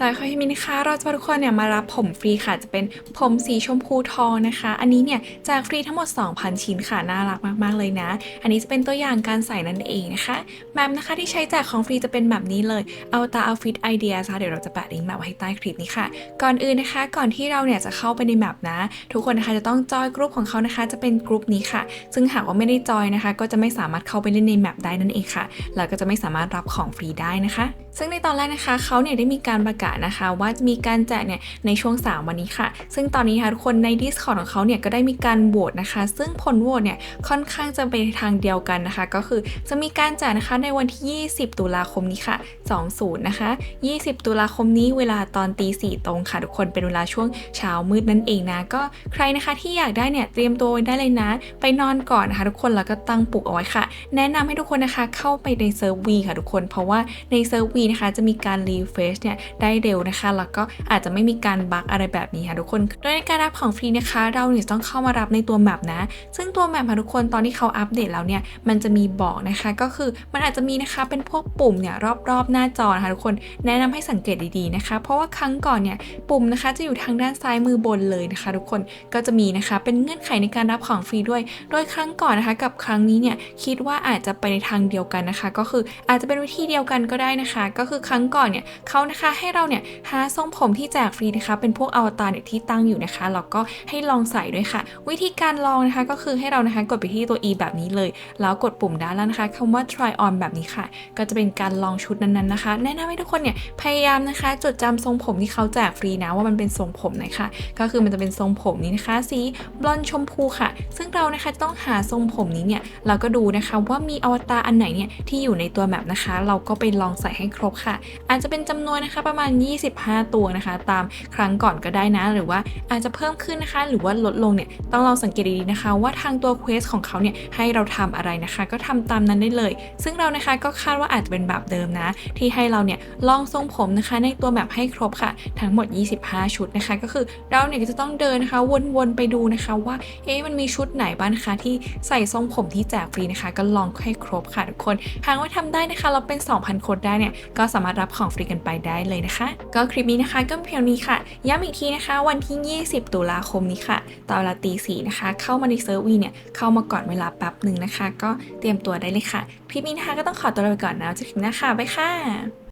สำหรับคลิปนี้นะคะเราจะพาทุกคนเนี่ยมารับผมฟรีค่ะ จะเป็นผมสีชมพูทองนะคะ อันนี้เนี่ยแจกฟรีทั้งหมด 2,000 ชิ้นค่ะ น่ารักมากๆเลยนะ อันนี้จะเป็นตัวอย่างการใส่นั่นเองนะคะแมปนะคะที่ใช้แจกของฟรีจะเป็นแบบนี้เลยเอาตาเอาฟิตไอเดียค่ะเดี๋ยวเราจะแปะลิงก์แมปไว้ให้ใต้คลิปนี้ค่ะ ก่อนอื่นนะคะ ก่อนที่เราเนี่ยจะเข้าไปในแมปนะ ทุกคนนะคะจะต้องจอยกลุ่มของเขานะคะ จะเป็นกลุ่มนี้ค่ะ ซึ่งหากว่าไม่ได้จอยนะคะ ก็จะไม่สามารถเข้าไปเล่นในแมปได้นั่นเองค่ะแล้วก็จะไม่สามารถรับของฟรีได้นะคะ ซึ่งในตอนแรกนะคะเขาเนี่ยได้มีการประกาศนะคะ ว่าจะมีการแจกเนี่ยในช่วง 3 วันนี้ค่ะ ซึ่งตอนนี้ค่ะทุกคนใน Discord ของเขาเนี่ยก็ได้มีการโหวตนะคะ ซึ่งผลโหวตเนี่ยค่อนข้างจะไปทางเดียวกันนะคะ ก็คือจะมีการแจกนะคะในวันที่ 20 ตุลาคมนี้ค่ะ 20 นะคะ 20 ตุลาคมนี้เวลาตอนตีสี่ตรงค่ะ ทุกคนเป็นเวลาช่วงเช้ามืดนั่นเองนะ ก็ใครนะคะที่อยากได้เนี่ยเตรียมตัวไว้ได้เลยนะ ไปนอนก่อนนะคะทุกคนแล้วก็ตั้งปลุกเอาไว้ค่ะ แนะนำให้ทุกคนนะคะเข้าไปในเซิร์ฟวีค่ะทุกคนเพราะว่าในเซิร์ฟวีนะคะ จะมีการรีเฟชเนี่ยได้เร็วนะคะ แล้วก็อาจจะไม่มีการบั๊กอะไรแบบนี้ค่ะทุกคน โดยในการรับของฟรีนะคะ เราเนี่ยต้องเข้ามารับในตัวแมปนะ ซึ่งตัวแมปค่ะทุกคนตอนที่เขาอัปเดตแล้วเนี่ย มันจะมีบอกนะคะ ก็คือมันอาจจะมีนะคะเป็นพวกปุ่มเนี่ยรอบๆหน้าจอนะคะทุกคน แนะนำให้สังเกตดีๆนะคะ เพราะว่าครั้งก่อนเนี่ยปุ่มนะคะจะอยู่ทางด้านซ้ายมือบนเลยนะคะ ทุกคน ก็จะมีนะคะเป็นเงื่อนไขในการรับของฟรีด้วย โดยครั้งก่อนนะคะกับครั้งนี้เนี่ยคิดว่าอาจจะไปในทางเดียวกันนะคะ ก็คืออาจจะเป็นวิธีเดียวกันก็ได้นะคะก็คือครั้งก่อนเนี่ยเขานะคะให้เราเนี่ยหาทรงผมที่แจกฟรีนะคะ เป็นพวกอวตารเนี่ยที่ตั้งอยู่นะคะแล้วก็ให้ลองใส่ด้วยค่ะ วิธีการลองนะคะก็คือให้เรานะคะกดไปที่ตัว e แบบนี้เลย แล้วกดปุ่มด้านล่างนะคะคำว่า try on แบบนี้ค่ะ ก็จะเป็นการลองชุดนั้นๆนะคะ แนะนำให้ทุกคนเนี่ยพยายามนะคะ จดจำทรงผมที่เขาแจกฟรีนะว่ามันเป็นทรงผมไหนค่ะก็คือมันจะเป็นทรงผมนี้นะคะ สีบลอนชมพูค่ะ ซึ่งเรานะคะต้องหาทรงผมนี้เนี่ยเราก็ดูนะคะว่ามีอวตารอันไหนเนี่ยที่อยู่ในตัวแมปนะคะ เราก็ไปลองใส่ให้ครบค่ะ อาจจะเป็นจำนวนนะคะประมาณ 25 ตัวนะคะ ตามครั้งก่อนก็ได้นะ หรือว่าอาจจะเพิ่มขึ้นนะคะ หรือว่าลดลงเนี่ยต้องลองสังเกตดีๆนะคะ ว่าทางตัวเควสของเขาเนี่ยให้เราทำอะไรนะคะ ก็ทำตามนั้นได้เลย ซึ่งเรานะคะก็คาดว่าอาจจะเป็นแบบเดิมนะ ที่ให้เราเนี่ยลองทรงผมนะคะ ในตัวแมปให้ครบค่ะ ทั้งหมด 25 ชุดนะคะ ก็คือเราเนี่ยก็จะต้องเดินนะคะ วนๆไปดูนะคะ ว่าเอ๊ะมันมีชุดไหนบ้างนะคะที่ใส่ทรงผมที่แจกฟรีนะคะ ก็ลองให้ครบค่ะทุกคนหากว่าทำได้นะคะ เราเป็น 2,000 คนได้เนี่ย ก็สามารถรับของฟรีกันไปได้เลยนะคะ ก็คลิปนี้นะคะก็เพียงนี้ค่ะ ย้ำอีกทีนะคะ วันที่ 20 ตุลาคมนี้ค่ะตอนเวลาตีสี่นะคะ เข้ามาในเซิร์ฟวีเนี่ยเข้ามาก่อนเวลาแป๊บหนึ่งนะคะ ก็เตรียมตัวได้เลยค่ะ คลิปนี้นะคะก็ต้องขอตัวลาไปก่อนนะเจอกันหน้าค่ะบ๊ายค่ะ